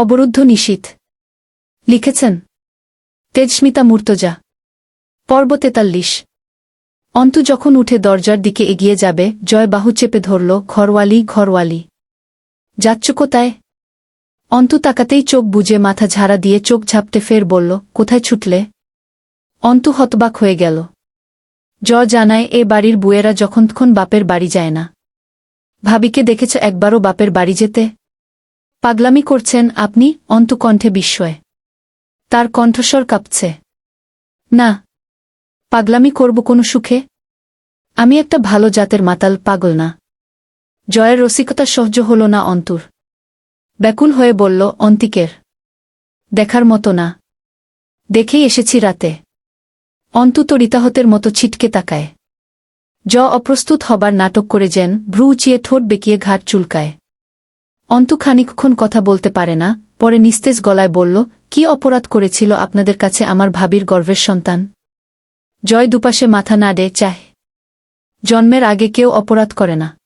অবরুদ্ধ নিশীথ লিখেছেন, তেজস্মিতা মূর্তজা, পর্ব তেতাল্লিশ। অন্তু যখন উঠে দরজার দিকে এগিয়ে যাবে, জয় বাহু চেপে ধরল, ঘরওয়ালি ঘরওয়ালি। যাচ্ছ কোথায় অন্তু তাকাতেই চোখ বুজে মাথা ঝাড়া দিয়ে চোখ ঝাপটে ফের বলল, কোথায় ছুটলে? অন্তু হতবাক হয়ে গেল। জ জানায়, এ বাড়ির বুয়েরা যখনক্ষণ বাপের বাড়ি যায় না। ভাবিকে দেখেছ একবারও বাপের বাড়ি যেতে? পাগলামি করছেন আপনি অন্তু কণ্ঠে বিস্ময়। তার কণ্ঠস্বর কাঁপছে। না। পাগলামি করব কোনো সুখে? আমি একটা ভালো জাতের মাতাল, পাগল না। জয়ের রসিকতা সহ্য হল না অন্তুর। ব্যাকুল হয়ে বলল, অন্তিকের। দেখার মতো না। দেখেই এসেছি রাতে। অন্তু তো রিতাহতের মতো ছিটকে তাকায়। জ অপ্রস্তুত হবার নাটক করে যেন ভ্রু উঁচিয়ে ঠোঁট বেঁকিয়ে ঘাট চুলকায়। অন্তু খানিকক্ষণ কথা বলতে পারে না, পরে নিস্তেজ গলায় বলল, কি অপরাধ করেছিল আপনাদের কাছে আমার ভাবির গর্ভের সন্তান? জয় দুপাশে মাথা না নাড়ে চায় জন্মের আগে কেউ অপরাধ করে না।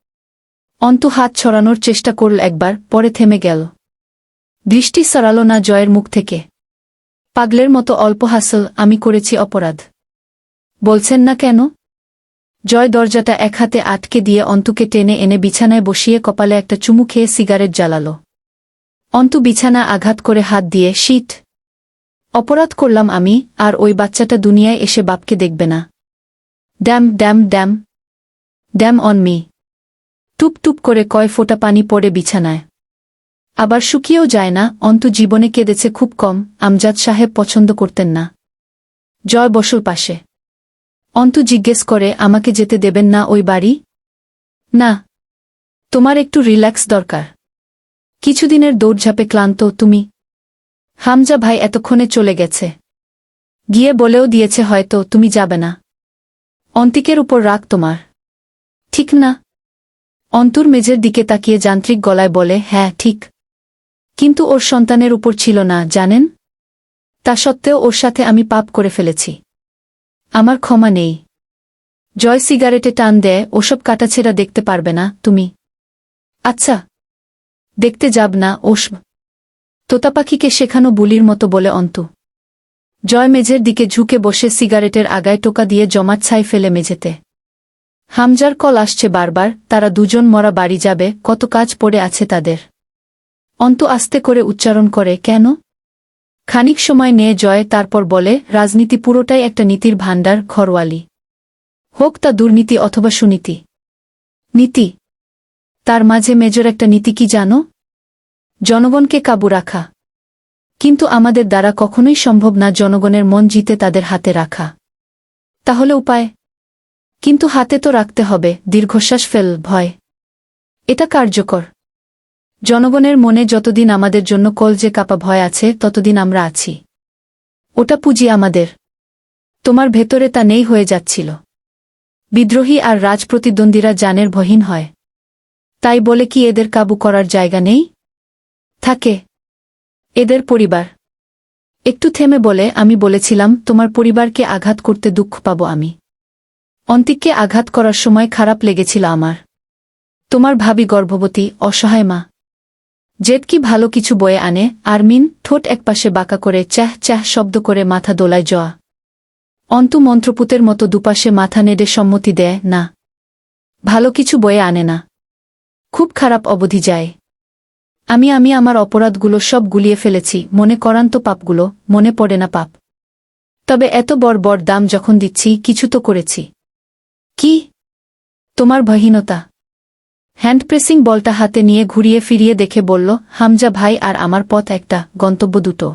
অন্তু হাত ছড়ানোর চেষ্টা করল একবার, পরে থেমে গেল। দৃষ্টি সরাল না জয়ের মুখ থেকে। পাগলের মতো অল্প হাসল, আমি করেছি অপরাধ। বলছেন না কেন? জয় দরজাটা এক হাতে আটকে দিয়ে অন্তুকে টেনে এনে বিছানায় বসিয়ে কপালে একটা চুমু খেয়ে সিগারেট জ্বালাল। অন্তু বিছানা আঘাত করে হাত দিয়ে, শীত, অপরাধ করলাম আমি, আর ওই বাচ্চাটা দুনিয়ায় এসে বাপকে দেখবে না। Damn damn damn damn on me. টুপ টুপ করে কয় ফোঁটা পানি পড়ে বিছানায়। আবার শুকিয়েও যায় না, অন্তু জীবনে কেঁদেছে খুব কম, আমজাদ সাহেব পছন্দ করতেন না। জয় বসুর পাশে। অন্তু জিজ্ঞেস করে, আমাকে যেতে দেবেন না ওই বাড়ি? না। তোমার একটু রিল্যাক্স দরকার। কিছুদিনের দৌড়ঝাপে ক্লান্ত তুমি। হামজা ভাই এতক্ষণে চলে গেছে। গিয়ে বলেও দিয়েছে হয়তো তুমি যাবে না। অন্তিকের উপর রাগ তোমার। ঠিক না। অন্তুর মেজের দিকে তাকিয়ে যান্ত্রিক গলায় বলে হ্যাঁ ঠিক। কিন্তু ওর সন্তানের উপর ছিল না, জানেন? তা সত্ত্বেও ওর সাথে আমি পাপ করে ফেলেছি। আমার ক্ষমা নেই। জয় সিগারেটে টান দেয়, ওসব কাটাছেড়া দেখতে পারবে না, তুমি। আচ্ছা। দেখতে যাব না, ওসব। তোতা পাখিকে শেখানো বুলির মতো বলে অন্তু। জয় মেঝের দিকে ঝুঁকে বসে সিগারেটের আগায় টোকা দিয়ে জমাট ছাই ফেলে মেঝেতে। হামজার কল আসছে বারবার, তারা দুজন মরা বাড়ি যাবে, কত কাজ পড়ে আছে তাদের। অন্ত আস্তে করে উচ্চারণ করে, কেন? খানিক সময় নিয়ে জয় তারপর বলে, রাজনীতি পুরোটাই একটা নীতির ভাণ্ডার, ঘরওয়ালি। হোক তা দুর্নীতি অথবা সুনীতি। নীতি। তার মাঝে মেজর একটা নীতি কি জানো? জনগণকে কাবু রাখা। কিন্তু আমাদের দ্বারা কখনোই সম্ভব না জনগণের মন জিতে তাদের হাতে রাখা। তাহলে উপায়? কিন্তু হাতে তো রাখতে হবে, দীর্ঘশ্বাস ফেল, ভয়। এটা কার্যকর। জনগণের মনে যতদিন আমাদের জন্য কলজে কাপা ভয় আছে, ততদিন আমরা আছি। ওটা পুঁজি আমাদের। তোমার ভেতরে তা নেই হয়ে যাচ্ছিল। বিদ্রোহী আর রাজপ্রতিদ্বন্দ্বীরা জানের ভহীন হয়। তাই বলে কি এদের কাবু করার জায়গা নেই? থাকে। এদের পরিবার। একটু থেমে বলে, আমি বলেছিলাম, তোমার পরিবারকে আঘাত করতে দুঃখ পাব আমি। অন্তিককে আঘাত করার সময় খারাপ লেগেছিল আমার। তোমার ভাবি গর্ভবতী, অসহায় মা। জেদ কি ভালো কিছু বয়ে আনে? আরমিন ঠোঁট একপাশে বাঁকা করে চাহ চাহ শব্দ করে মাথা দোলায় জয়া। অন্তু মন্ত্রপুতের মতো দুপাশে মাথা নেড়ে সম্মতি দেয়, না। ভালো কিছু বয়ে আনে না। খুব খারাপ অবধি যায়। আমি আমি আমার অপরাধগুলো সব গুলিয়ে ফেলেছি। মনে করান তো পাপগুলো, মনে পড়ে না পাপ। তবে এত বড় বড় দাম যখন দিচ্ছি, কিছু তো করেছি। কি? তোমার ভহীনতা। হ্যান্ড প্রেসিং বলটা হাতে নিয়ে ঘুরিয়ে ফিরিয়ে দেখে বলল, হামজা ভাই আর আমার পথ একটা, গন্তব্য দুটো।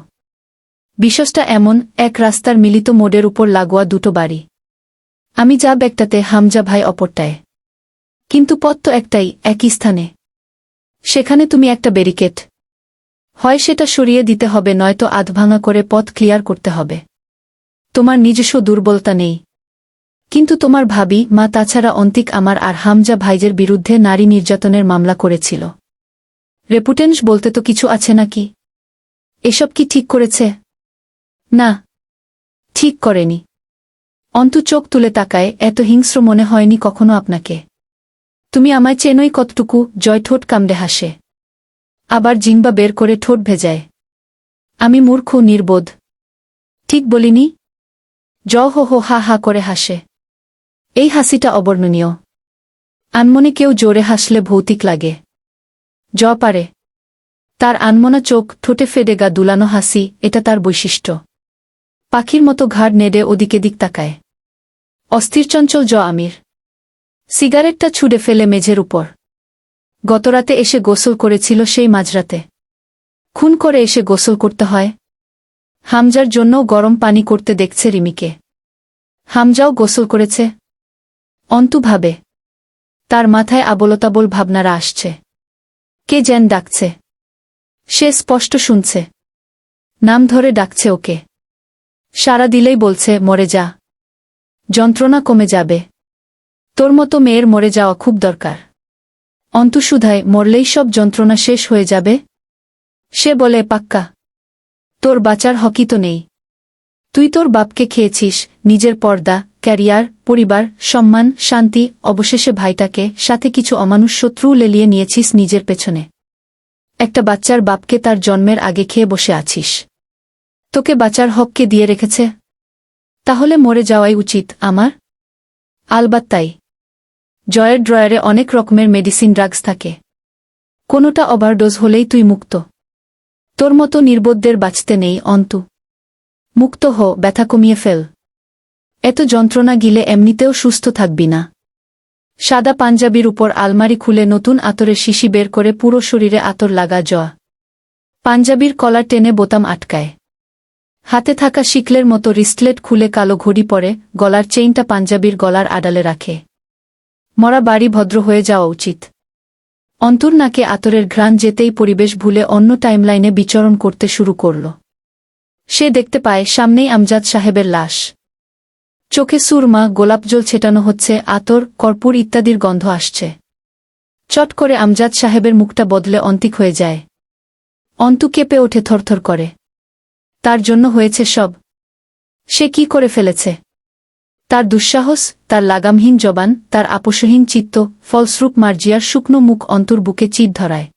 বিশ্বসটা এমন, এক রাস্তার মিলিত মোডের উপর লাগোয়া দুটো বাড়ি। আমি যাব একটাতে হামজা ভাই অপরটায়। কিন্তু পথ তো একটাই, একই স্থানে। সেখানে তুমি একটা ব্যারিকেড। হয় সেটা সরিয়ে দিতে হবে, নয়তো আধভাঙা করে পথ ক্লিয়ার করতে হবে। তোমার নিজস্ব দুর্বলতা নেই। কিন্তু তোমার ভাবি, মা তাছাড়া অন্তিক আমার আর হামজা ভাইজের বিরুদ্ধে নারী নির্যাতনের মামলা করেছিল। রেপুটেন্স বলতে তো কিছু আছে নাকি? এসব কি ঠিক করেছে? না। ঠিক করেনি। অন্তু চোখ তুলে তাকায়, এত হিংস্র মনে হয়নি কখনো আপনাকে। তুমি আমায় চেনই কতটুকু, জয় ঠোঁট কামড়ে হাসে। আবার জিংবা বের করে ঠোঁট ভেজায়। আমি মূর্খ, নির্বোধ। ঠিক বলিনি? জ হো হো হা হা করে হাসে। এই হাসিটা অবর্ণনীয়। আনমনে কেউ জোরে হাসলে ভৌতিক লাগে। জ পারে। তার আনমনা চোখ ঠোঁটে ফেডে গা দুলানো হাসি, এটা তার বৈশিষ্ট্য। পাখির মতো ঘাড় নেড়ে ওদিকে দিক তাকায়। অস্থির চঞ্চল জ আমির। সিগারেটটা ছুড়ে ফেলে মেঝের উপর। গতরাতে এসে গোসল করেছিল সেই মাঝরাতে। খুন করে এসে গোসল করতে হয়। হামজার জন্যও গরম পানি করতে দেখছে রিমিকে। হামজাও গোসল করেছে। অন্তু ভাবে তার মাথায় আবলতাবল ভাবনারা আসছে। কে যেন ডাকছে। সে স্পষ্ট শুনছে। নাম ধরে ডাকছে ওকে। সারা দিলেই বলছে, মরে যা। যন্ত্রণা কমে যাবে। তোর মতো মেয়ের মরে যাওয়া খুব দরকার। অন্তুসুধায় মরলেই সব যন্ত্রণা শেষ হয়ে যাবে? সে বলে, পাক্কা। তোর বাঁচার হকি তো নেই। তুই তোর বাপকে খেয়েছিস, নিজের পর্দা ক্যারিয়ার, পরিবার, সম্মান, শান্তি, অবশেষে ভাইটাকে সাথে কিছু অমানুষ শত্রু লেলিয়ে নিয়েছিস নিজের পেছনে। একটা বাচ্চার বাপকে তার জন্মের আগে খেয়ে বসে আছিস। তোকে বাঁচার হককে দিয়ে রেখেছে। তাহলে মরে যাওয়াই উচিত আমার। আলবাত তাই জয়ের ড্রয়ারে অনেক রকমের মেডিসিন ড্রাগস থাকে। কোনোটা ওভারডোজ হলেই তুই মুক্ত। তোর মতো নির্বোধদের বাঁচতে নেই, অন্তু। মুক্ত হ, ব্যথা কমিয়ে ফেল। এত যন্ত্রণা গিলে এমনিতেও সুস্থ থাকবি না। সাদা পাঞ্জাবির উপর আলমারি খুলে নতুন আতরের শিশি বের করে পুরো শরীরে আতর লাগা জয়া পাঞ্জাবির কলার টেনে বোতাম আটকায়। হাতে থাকা শিকলের মতো রিস্টলেট খুলে কালো ঘড়ি পরে গলার চেইনটা পাঞ্জাবির গলার আড়ালে রাখে। মরা বাড়ি ভদ্র হয়ে যাওয়া উচিত। অন্তর নাকে আতরের ঘ্রাণ যেতেই পরিবেশ ভুলে অন্য টাইমলাইনে বিচরণ করতে শুরু করল। সে দেখতে পায় সামনেই আমজাদ সাহেবের লাশ। চোখে সুরমা গোলাপজল ছেটানো হচ্ছে, আতর, কর্পূর ইত্যাদির গন্ধ আসছে। চট করে আমজাদ সাহেবের মুখটা বদলে অন্তিক হয়ে যায়। অন্তু কেঁপে ওঠে থরথর করে। তার জন্য হয়েছে সব। সে কি করে ফেলেছে? তার দুঃসাহস, তার লাগামহীন জবান, তার আপোষহীন চিত্ত ফলস্রূপ মার্জিয়ার শুকনো মুখ অন্তর বুকে চিত ধরায়।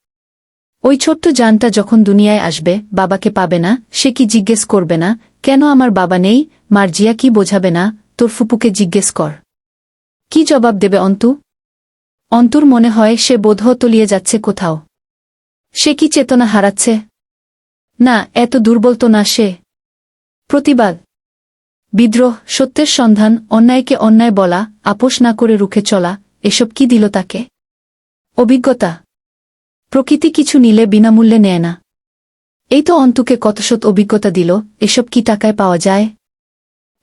ওই ছোট্ট জানটা যখন দুনিয়ায় আসবে, বাবাকে পাবে না, সে কি জিজ্ঞেস করবে না, কেন আমার বাবা নেই? মার্জিয়া কি বোঝাবে না? তোর ফুপুকে জিজ্ঞেস কর। কি জবাব দেবে অন্তু? অন্তুর মনে হয় সে বোধহ তলিয়ে যাচ্ছে কোথাও। সে কি চেতনা হারাচ্ছে? না, এত দুর্বল তো না সে। প্রতিবাদ। বিদ্রোহ, সত্যের সন্ধান, অন্যায়কে অন্যায় বলা, আপোষ না করে রুখে চলা, এসব কি দিল তাকে? অভিজ্ঞতা। প্রকৃতি কিছু নিলে বিনামূল্যে নেয় না। এই তো অন্তুকে কতশত অভিজ্ঞতা দিল, এসব কি টাকায় পাওয়া যায়?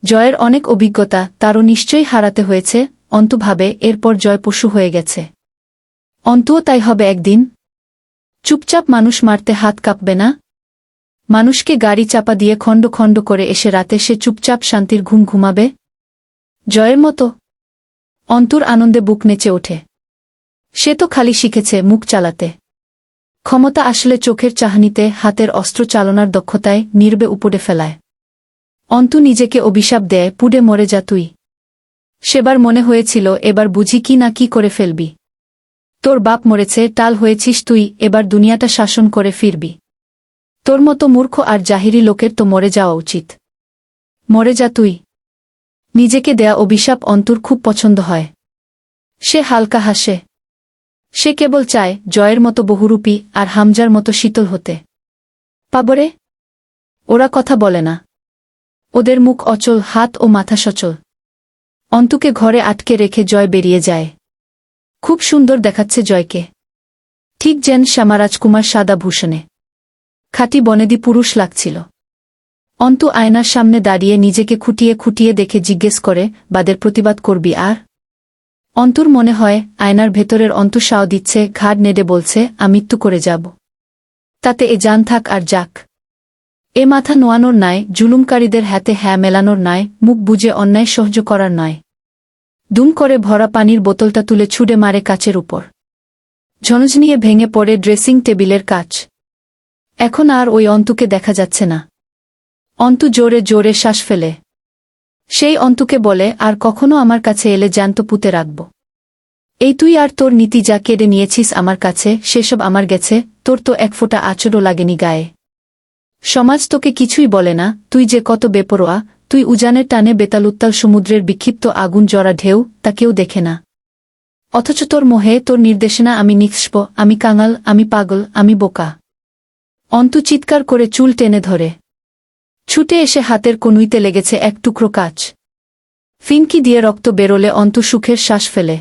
জয়ের অনেক অভিজ্ঞতা তারও নিশ্চয়ই হারাতে হয়েছে, অন্তু ভাবে এরপর জয় পশু হয়ে গেছে। অন্তুও তাই হবে একদিন। চুপচাপ মানুষ মারতে হাত কাঁপবে না। মানুষকে গাড়ি চাপা দিয়ে খণ্ড খণ্ড করে এসে রাতে সে চুপচাপ শান্তির ঘুম ঘুমাবে। জয়ের মতো। অন্তুর আনন্দে বুক নেচে ওঠে। সে তো খালি শিখেছে মুখ চালাতে। ক্ষমতা আসলে চোখের চাহনিতে হাতের অস্ত্র চালনার দক্ষতায় নির্বে উপড়ে ফেলায়। অন্তু নিজেকে অভিশাপ দেয়, পুড়ে মরে যা তুই। সেবার মনে হয়েছিল, এবার বুঝি কি না কি করে ফেলবি। তোর বাপ মরেছে, টাল হয়েছিস তুই, এবার দুনিয়াটা শাসন করে ফিরবি। তোর মতো মূর্খ আর জাহিরি লোকের তো মরে যাওয়া উচিত। মরে যা তুই। নিজেকে দেয়া অভিশাপ অন্তুর খুব পছন্দ হয়। সে হালকা হাসে। সে কেবল চায়, জয়ের মতো বহুরূপী আর হামজার মতো শীতল হতে। পাবরে? ওরা কথা বলে না। ওদের মুখ অচল, হাত ও মাথা সচল। অন্তুকে ঘরে আটকে রেখে জয় বেরিয়ে যায়। খুব সুন্দর দেখাচ্ছে জয়কে। ঠিক যেন শ্যামারাজকুমার সাদা ভূষণে খাঁটি বনেদি পুরুষ লাগছিল। অন্তু আয়নার সামনে দাঁড়িয়ে নিজেকে খুঁটিয়ে খুঁটিয়ে দেখে জিজ্ঞেস করে, বাদের প্রতিবাদ করবি আর? অন্তুর মনে হয়, আয়নার ভেতরের অন্তু সাও দিচ্ছে, ঘাড় নেড়ে বলছে আমৃত্যু করে যাব। তাতে এ যান থাক আর যাক। এ মাথা নোয়ানোর নয় জুলুমকারীদের হাতে হ্যাঁ মেলানোর নয় মুখ বুঝে অন্যায় সহ্য করার নয় দুম করে ভরা পানির বোতলটা তুলে ছুড়ে মারে কাচের উপর। ঝনঝনিয়ে ভেঙে পড়ে ড্রেসিং টেবিলের কাচ। এখন আর ওই অন্তুকে দেখা যাচ্ছে না। অন্তু জোরে জোরে শ্বাস ফেলে। সেই অন্তুকে বলে, আর কখনো আমার কাছে এলে জ্যান্ত পুঁতে রাখব। এই তুই আর তোর নীতি যা কেড়ে নিয়েছিস আমার কাছে, সেসব আমার গেছে, তোর তো এক ফোঁটা আচরও লাগেনি গায়ে। সমাজ তোকে কিছুই বলে না, তুই যে কত বেপরোয়া, তুই উজানের টানে বেতালুত্তাল সমুদ্রের বিক্ষিপ্ত আগুন জরা ঢেউ, তা কেউ দেখে না। অথচ তোর মোহে, তোর নির্দেশনা, আমি নিঃস্প আমি কাঙাল, আমি পাগল, আমি বোকা। অন্তু চিৎকার করে চুল টেনে ধরে। ছুটে এসে হাতের কনুইতে লেগেছে এক টুকরো কাচ। ফিনকি দিয়ে রক্ত বেরোলে অন্তু সুখের শ্বাস ফেলে।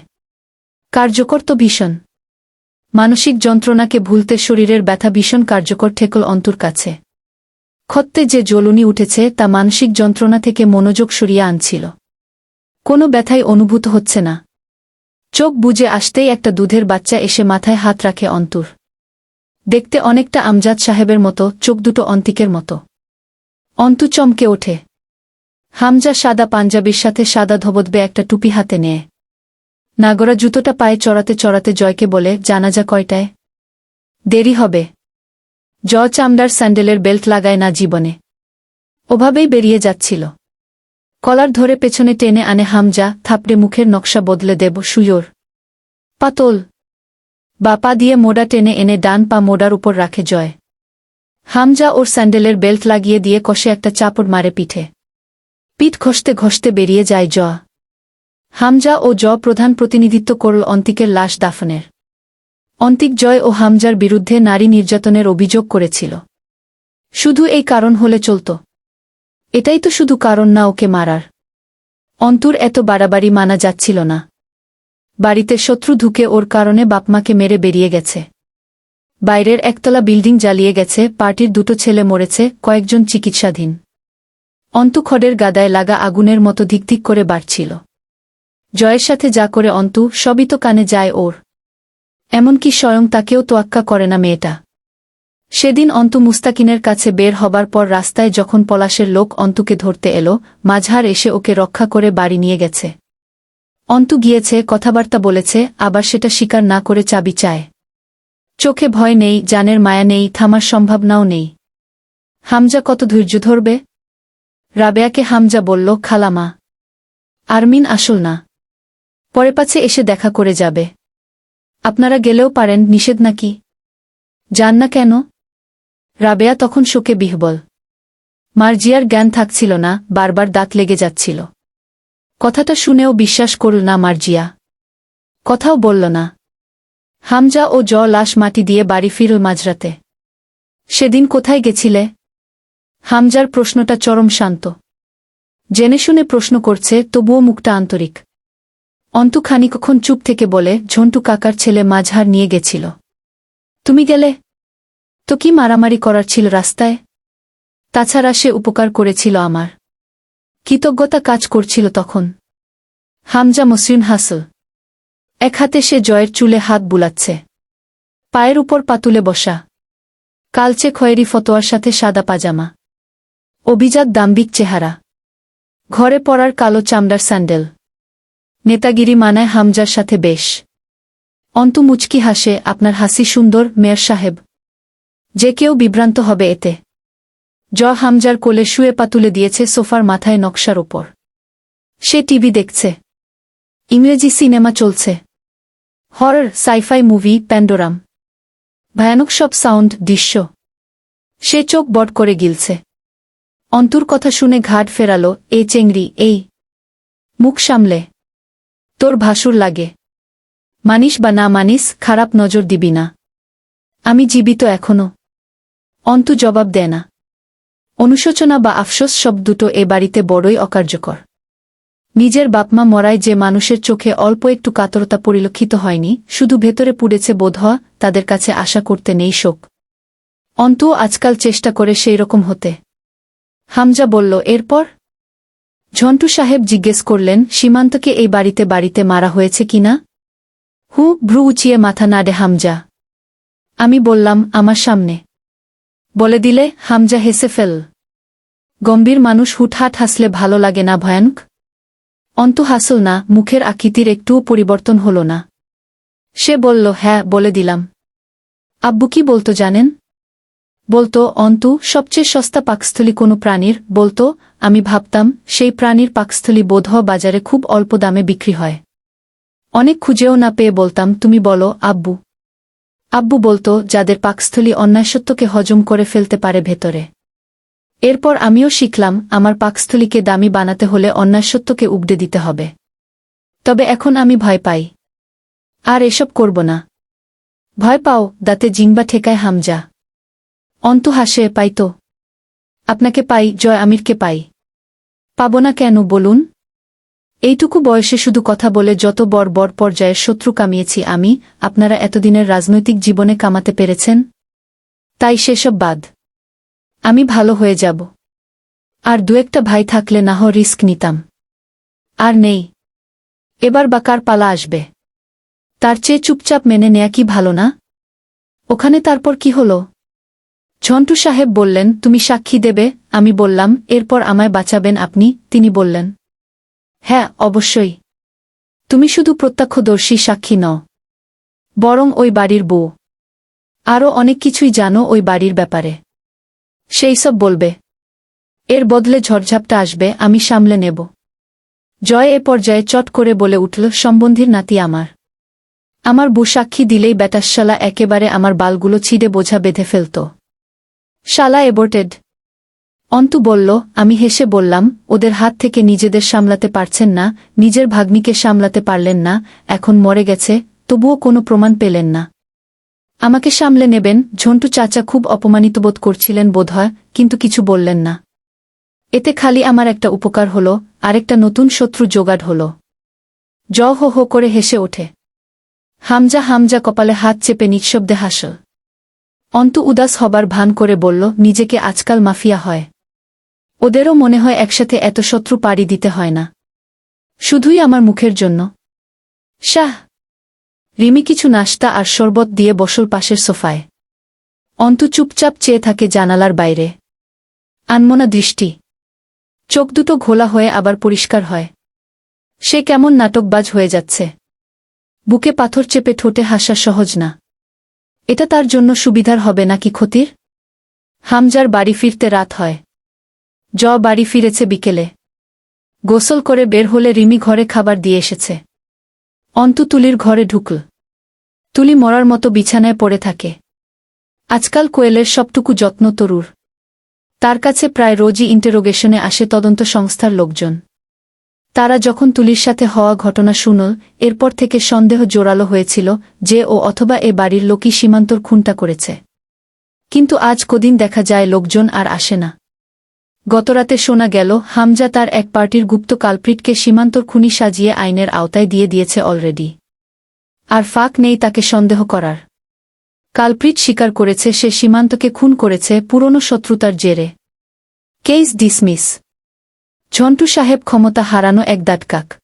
কার্যকর তো ভীষণ। মানসিক যন্ত্রণাকে ভুলতে শরীরের ব্যথা ভীষণ কার্যকর ঠেকল অন্তুর কাছে। ক্ষত্তে যে জ্বলুনি উঠেছে তা মানসিক যন্ত্রণা থেকে মনোযোগ সরিয়ে আনছিল। কোনো ব্যথাই অনুভূত হচ্ছে না। চোখ বুজে আসতেই একটা দুধের বাচ্চা এসে মাথায় হাত রাখে অন্তুর। দেখতে অনেকটা আমজাদ সাহেবের মতো, চোখ দুটো অন্তিকের মতো। অন্তু চমকে ওঠে। হামজা সাদা পাঞ্জাবির সাথে সাদা ধবদবে একটা টুপি হাতে নেয়। নাগরা জুতোটা পায়ে চড়াতে চড়াতে জয়কে বলে, জানাজা কয়টায়? দেরি হবে। জ চামড়ার স্যান্ডেলের বেল্ট লাগায় না জীবনে। ওভাবেই বেরিয়ে যাচ্ছিল। কলার ধরে পেছনে টেনে আনে হামজা, থাপড়ে মুখের নকশা বদলে দেব সুয়োর। পাতল। বা পা দিয়ে মোড়া টেনে এনে ডান পা মোড়ার উপর রাখে জয়। হামজা ওর স্যান্ডেলের বেল্ট লাগিয়ে দিয়ে কষে একটা চাপড় মারে পিঠে। পিঠ ঘষতে ঘষতে বেরিয়ে যায় জ। হামজা ও জ প্রধান প্রতিনিধিত্ব করল অন্তিকের লাশ দাফনের। অন্তিক জয় ও হামজার বিরুদ্ধে নারী নির্যাতনের অভিযোগ করেছিল। শুধু এই কারণ হলে চলত। এটাই তো শুধু কারণ না ওকে মারার। অন্তুর এত বাড়াবাড়ি মানা যাচ্ছিল না। বাড়িতে শত্রু ঢুকে ওর কারণে বাপমাকে মেরে বেরিয়ে গেছে। বাইরের একতলা বিল্ডিং জ্বালিয়ে গেছে, পার্টির দুটো ছেলে মরেছে, কয়েকজন চিকিৎসাধীন। অন্তু খড়ের গাদায় লাগা আগুনের মতো ধিকধিক করে বাড়ছিল। জয়ের সাথে যা করে অন্তু, সবই তো কানে যায় ওর। এমনকি স্বয়ং তাকেও তোয়াক্কা করে না মেয়েটা। সেদিন অন্তু মুস্তাকিনের কাছে বের হবার পর রাস্তায় যখন পলাশের লোক অন্তুকে ধরতে এলো, মাঝহার এসে ওকে রক্ষা করে বাড়ি নিয়ে গেছে। অন্তু গিয়েছে, কথাবার্তা বলেছে, আবার সেটা স্বীকার না করে চাবি চায়। চোখে ভয় নেই, জানের মায়া নেই, থামার সম্ভাবনাও নেই। হামজা কত ধৈর্য ধরবে? রাবেয়াকে হামজা বলল, খালামা, আরমিন আসল না। পরে পাছে এসে দেখা করে যাবে। আপনারা গেলেও পারেন নিষেধ নাকি? যান না কেন? রাবেয়া তখন শোকে বিহবল। মার্জিয়ার জ্ঞান থাকছিল না, বারবার দাঁত লেগে যাচ্ছিল। কথাটা শুনেও বিশ্বাস করল না মার্জিয়া কথাও বলল না। হামজা ও জ লাশ মাটি দিয়ে বাড়ি ফিরল মাঝরাতে। সেদিন কোথায় গেছিলে? হামজার প্রশ্নটা চরম শান্ত। জেনে শুনে প্রশ্ন করছে, তবুও মুখটা আন্তরিক। অন্তু খানিকক্ষণ চুপ থেকে বলে, ঝন্টু কাকার ছেলে মাঝহার নিয়ে গেছিল। তুমি গেলে? তো কি মারামারি করার ছিল রাস্তায়? তাছাড়া সে উপকার করেছিল আমার। কৃতজ্ঞতা কাজ করছিল তখন। হামজা মসৃণ হাসল। এক হাতে সে জয়ের চুলে হাত বুলাচ্ছে। পায়ের উপর পাতুলে বসা। কালচে খয়েরি ফতোয়ার সাথে সাদা পাজামা। অভিজাত দাম্বিক চেহারা। ঘরে পড়ার কালো চামড়ার স্যান্ডেল। নেতাগিরি মানায় হামজার সাথে বেশ। অন্তু মুচকি হাসে, আপনার হাসি সুন্দর, মেয়র সাহেব। যে কেউ বিভ্রান্ত হবে এতে। জ হামজার কোলে শুয়ে পা তুলে দিয়েছে সোফার মাথায় নকশার ওপর সে টিভি দেখছে। ইংরেজি সিনেমা চলছে। Horror, scifi movie, Pandorum. ভয়ানক সব সাউন্ড, দৃশ্য। সে চোখ বট করে গিলছে। অন্তুর কথা শুনে ঘাট ফেরালো এ চেংড়ি, এই। মুখ সামলে। তোর ভাসুর লাগে। মানিস বা না মানিস, খারাপ নজর দিবি না। আমি জীবিত এখনও। অন্তু জবাব দেয় না। অনুশোচনা বা আফসোস সব দুটো এ বাড়িতে বড়ই অকার্যকর। নিজের বাপমা মরায় যে মানুষের চোখে অল্প একটু কাতরতা পরিলক্ষিত হয়নি, শুধু ভেতরে পুড়েছে বোধ তাদের কাছে আশা করতে নেই শোক। অন্তুও আজকাল চেষ্টা করে সেই রকম হতে। হামজা বলল, এরপর? ঝন্টু সাহেব জিজ্ঞেস করলেন, সীমান্তকে এই বাড়িতে বাড়িতে মারা হয়েছে কিনা? হু, ভ্রু উঁচিয়ে মাথা নাড়ে হামজা। আমি বললাম, আমার সামনে। বলে দিলে, হামজা হেসে ফেল। গম্ভীর মানুষ হুটহাট হাসলে ভালো লাগে না ভয়ানক। অন্তু হাসল না, মুখের আকৃতির একটুও পরিবর্তন হল না। সে বলল হ্যাঁ বলে দিলাম। আব্বু কি বলতো জানেন? বলতো, অন্তু, সবচেয়ে সস্তা পাকস্থলী কোনো প্রাণীর, বলতো আমি ভাবতাম, সেই প্রাণীর পাকস্থলী বোধহয় বাজারে খুব অল্প দামে বিক্রি হয়। অনেক খুঁজেও না পেয়ে বলতাম, তুমি বলো, আব্বু। আব্বু বলতো, যাদের পাকস্থলী অন্যায়সত্যকে হজম করে ফেলতে পারে ভেতরে। এরপর আমিও শিখলাম, আমার পাকস্থলীকে দামি বানাতে হলে অন্যায়সত্যকে উগডে দিতে হবে। তবে এখন আমি ভয় পাই। আর এসব করব না। ভয় পাও, দাঁতে জিংবা ঠেকায় হামজা। অন্তু হাসে, পাই তো। আপনাকে পাই, জয় আমিরকে পাই। পাব না কেন, বলুন? এইটুকু বয়সে শুধু কথা বলে যত বড় বড় পর্যায়ের শত্রু কামিয়েছি আমি, আপনারা এতদিনের রাজনৈতিক জীবনে কামাতে পেরেছেন? তাই সেসব বাদ। আমি ভালো হয়ে যাব। আর দু একটা ভাই থাকলে না হয় রিস্ক নিতাম। আর নেই। এবার বা কার পালা আসবে? তার চেয়ে চুপচাপ মেনে নেয়া কি ভালো না? ওখানে তারপর কি হলো? ঝন্টু সাহেব বললেন, তুমি সাক্ষী দেবে? আমি বললাম, এরপর আমায় বাঁচাবেন আপনি? তিনি বললেন হ্যাঁ অবশ্যই। তুমি শুধু প্রত্যক্ষদর্শী সাক্ষী নও, বরং ওই বাড়ির বউ। আরও অনেক কিছুই জানো ওই বাড়ির ব্যাপারে। সেই সব বলবে। এর বদলে ঝড়ঝাপটা আসবে, আমি সামলে নেব। জয় এ পর্যায়ে চট করে বলে উঠল, সম্বন্ধীর নাতি আমার। আমার বউ সাক্ষী দিলেই ব্যাটাশালা একেবারে আমার বালগুলো ছিঁড়ে বোঝা বেঁধে ফেলত। শালা এবোর্টেড অন্তু বলল, আমি হেসে বললাম, ওদের হাত থেকে নিজেদের সামলাতে পারছেন না, নিজের ভাগ্নিকে সামলাতে পারলেন না, এখন মরে গেছে, তবুও কোনো প্রমাণ পেলেন না। আমাকে সামলে নেবেন, ঝন্টু চাচা খুব অপমানিত বোধ করছিলেন বোধহয় কিন্তু কিছু বললেন না। এতে খালি আমার একটা উপকার হল, আরেকটা নতুন শত্রু জোগাড় হল। জ হো হো করে হেসে ওঠে। হামজা হামজা কপালে হাত চেপে নিঃশব্দে হাসল। অন্তু উদাস হবার ভান করে বলল, নিজেকে আজকাল মাফিয়া হয়। ওদেরও মনে হয় একসাথে এত শত্রু পাড়ি দিতে হয় না। শুধুই আমার মুখের জন্য। শাহ! রিমি কিছু নাস্তা আর শরবত দিয়ে বসল পাশের সোফায়। অন্তু চুপচাপ চেয়ে থাকে জানালার বাইরে। আনমনা দৃষ্টি। চোখ দুটো ঘোলা হয়ে আবার পরিষ্কার হয়। সে কেমন নাটকবাজ হয়ে যাচ্ছে। বুকে পাথর চেপে ঠোঁটে হাসা সহজ না। এটা তার জন্য সুবিধার হবে নাকি ক্ষতির? হামজার বাড়ি ফিরতে রাত হয়। জ বাড়ি ফিরেছে বিকেলে। গোসল করে বের হলে রিমি ঘরে খাবার দিয়ে এসেছে। অন্তু তুলির ঘরে ঢুকল। তুলি মরার মতো বিছানায় পড়ে থাকে। আজকাল কোয়েলের সবটুকু যত্ন তরুর। তার কাছে প্রায় রোজই ইন্টারোগেশনে আসে তদন্ত সংস্থার লোকজন। তারা যখন তুলির সাথে হওয়া ঘটনা শুনল, এরপর থেকে সন্দেহ জোরালো হয়েছিল যে ও অথবা এ বাড়ির লোকই সীমান্তর খুনটা করেছে। কিন্তু আজ কদিন দেখা যায় লোকজন আর আসে না। গতরাতে শোনা গেল, হামজা তার এক পার্টির গুপ্ত কালপ্রিটকে সীমান্তর খুনি সাজিয়ে আইনের আওতায় দিয়ে দিয়েছে অলরেডি। আর ফাঁক নেই তাকে সন্দেহ করার। কালপ্রিট স্বীকার করেছে সে সীমান্তকে খুন করেছে পুরনো শত্রুতার জেরে। Case dismiss. ঝন্টু সাহেব ক্ষমতা হারানো এক দাটকাক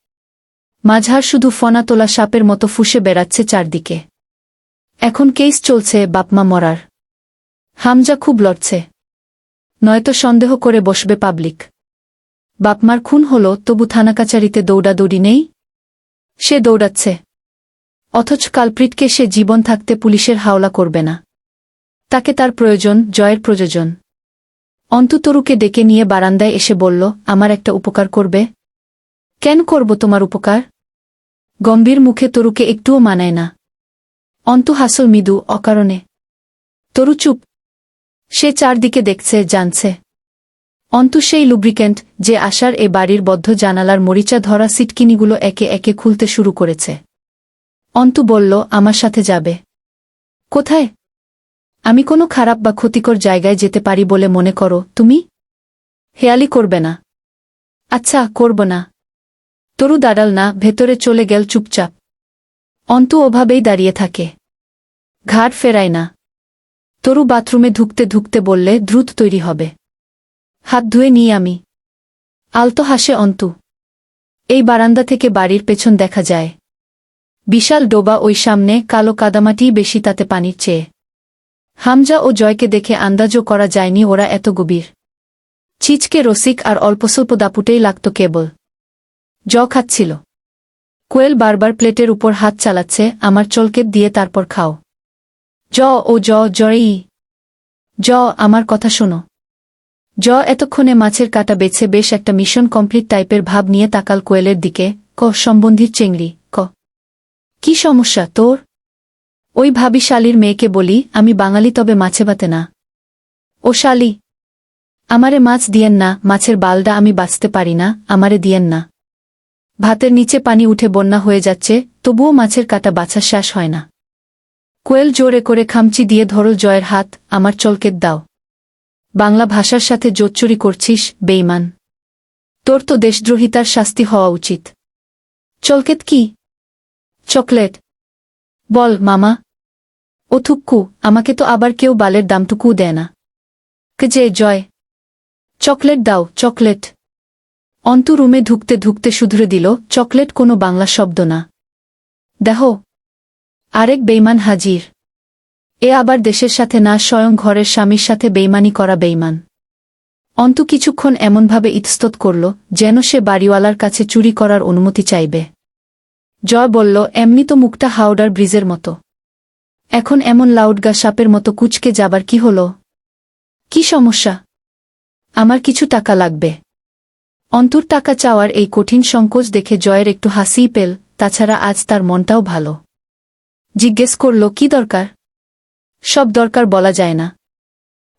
মাঝার শুধু ফনা তোলা সাপের মতো ফুসে বেড়াচ্ছে চারদিকে। এখন কেস চলছে বাপমা মরার। হামজা খুব লড়ছে। নয়তো সন্দেহ করে বসবে পাবলিক। বাপমার খুন হল, তবু থানা কাচারিতে দৌড়াদৌড়ি নেই? সে দৌড়াচ্ছে। অথচ কালপ্রিটকে সে জীবন থাকতে পুলিশের হাওলা করবে না। তাকে তার প্রয়োজন, জয়ের প্রয়োজন। অন্ততরুকে ডেকে নিয়ে বারান্দায় এসে বলল, আমার একটা উপকার করবে? কেন করব তোমার উপকার? গম্ভীর মুখে তরুকে একটুও মানায় না। অন্তু হাসল মৃদু, অকারণে। তরু চুপ। সে চারদিকে দেখছে, জানছে। অন্তু সেই লুব্রিকেন্ট যে আশার এ বাড়ির বদ্ধ জানালার মরিচা ধরা সিটকিনিগুলো একে একে খুলতে শুরু করেছে। অন্তু বলল, আমার সাথে যাবে। কোথায়? আমি কোনো খারাপ বা ক্ষতিকর জায়গায় যেতে পারি বলে মনে করো, তুমি? হেয়ালি করবে না। আচ্ছা করব না। তরু দাঁড়াল না, ভেতরে চলে গেল চুপচাপ। অন্তু ওভাবেই দাঁড়িয়ে থাকে। ঘাট ফেরায় না। তরু বাথরুমে ঢুকতে ঢুকতে বললে, দ্রুত তৈরি হবে। হাত ধুয়ে নিই আমি। আলতো হাসে অন্তু। এই বারান্দা থেকে বাড়ির পেছন দেখা যায়। বিশাল ডোবা ওই সামনে কালো কাদামাটিই বেশি তাতে পানির চেয়ে। হামজা ও জয়কে দেখে আন্দাজও করা যায়নি ওরা এত গভীর। চিচকে রসিক আর অল্পস্বল্প দাপুটেই লাগত কেবল। জ খাচ্ছিল। কোয়েল বারবার প্লেটের উপর হাত চালাচ্ছে, আমার চলকেপ দিয়ে তারপর খাও। জ ও জ, জয়ই। জ, আমার কথা শোনো। জ এতক্ষণে মাছের কাটা বেছে বেশ একটা মিশন কমপ্লিট টাইপের ভাব নিয়ে তাকাল কোয়েলের দিকে। ক, সম্বন্ধীর চেংড়ি। ক, কি সমস্যা তোর? ওই ভাবি শালির মেয়েকে বলি, আমি বাঙালি, তবে মাছে ভাতে না। ও শালি, আমারে মাছ দিয়েন না, মাছের বালডা আমি বাঁচতে পারি না, আমারে দিয়েন না। ভাতের নিচে পানি উঠে বন্যা হয়ে যাচ্ছে, তবুও মাছের কাটা বাছা শ্বাস হয় না। কোয়েল জোরে করে খামচি দিয়ে ধরো জয়ের হাত, আমার চলকেত দাও। বাংলা ভাষার সাথে জোচ্চুরি করছিস বেইমান তোর তো দেশদ্রোহিতার শাস্তি হওয়া উচিত। চলকেত কি? চকলেট। বল, মামা। ও থুক্কু আমাকে তো আবার কেউ বালের দামটুকু দেয় না। কে যে জয়। চকলেট দাও, চকলেট। অন্তু রুমে ঢুকতে ঢুকতে শুধরে দিল, চকলেট কোনো বাংলা শব্দ না। দেহ আরেক বেইমান হাজির। এ আবার দেশের সাথে না, স্বয়ং ঘরের স্বামীর সাথে বেইমানি করা বেইমান অন্তু কিছুক্ষণ এমনভাবে ইতস্তত করল, যেন সে বাড়িওয়ালার কাছে চুরি করার অনুমতি চাইবে। জয় বলল, এমনি তো মুখটা হাওড়ার ব্রিজের মতো। এখন এমন লাউডগা সাপের মতো কুচকে যাবার কি হল? কি সমস্যা? আমার কিছু টাকা লাগবে। অন্তর টাকা চাওয়ার এই কঠিন সংকোচ দেখে জয়ের একটু হাসিই পেল, তাছাড়া আজ তার মনটাও ভালো। জিজ্ঞেস করল, কি দরকার? সব দরকার বলা যায় না।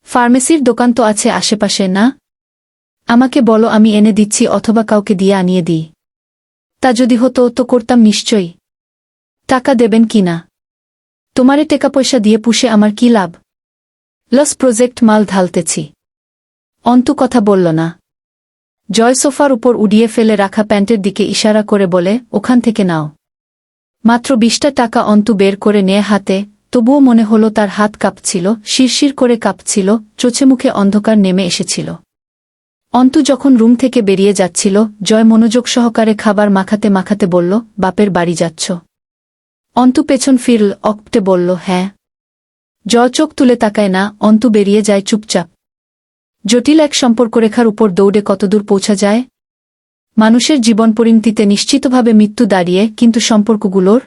ফার্মেসির দোকান তো আছে আশেপাশে, না? আমাকে বলো, আমি এনে দিচ্ছি অথবা কাউকে দিয়ে আনিয়ে দিই। তা যদি হতো তো করতাম নিশ্চয়ই। টাকা দেবেন কি না? তোমারে টেকা পয়সা দিয়ে পুষে আমার কি লাভ? লস প্রজেক্ট মাল ঢালতেছি। অন্তু কথা বলল না। জয় সোফার উপর উড়িয়ে ফেলে রাখা প্যান্টের দিকে ইশারা করে বলে, ওখান থেকে নাও। মাত্র বিশটা টাকা অন্তু বের করে নিয়ে হাতে, তবুও মনে হলো তার হাত কাঁপছিল, শিরশির করে কাঁপছিল চোছে মুখে অন্ধকার নেমে এসেছিল। অন্তু যখন রুম থেকে বেরিয়ে যাচ্ছিল, জয় মনোযোগ সহকারে খাবার মাখাতে মাখাতে বলল, বাপের বাড়ি যাচ্ছ। অন্তু পেছন ফিরল অকটে বলল হ্যাঁ। জয় চোখ তুলে তাকায় না, অন্তু বেরিয়ে যায় চুপচাপ। জটিল এক সম্পর্ক রেখার উপর দৌড়ে কতদূর পৌঁছা যায়? মানুষের জীবন পরিণতিতে নিশ্চিতভাবে মৃত্যু দাঁড়িয়ে, কিন্তু সম্পর্কগুলোর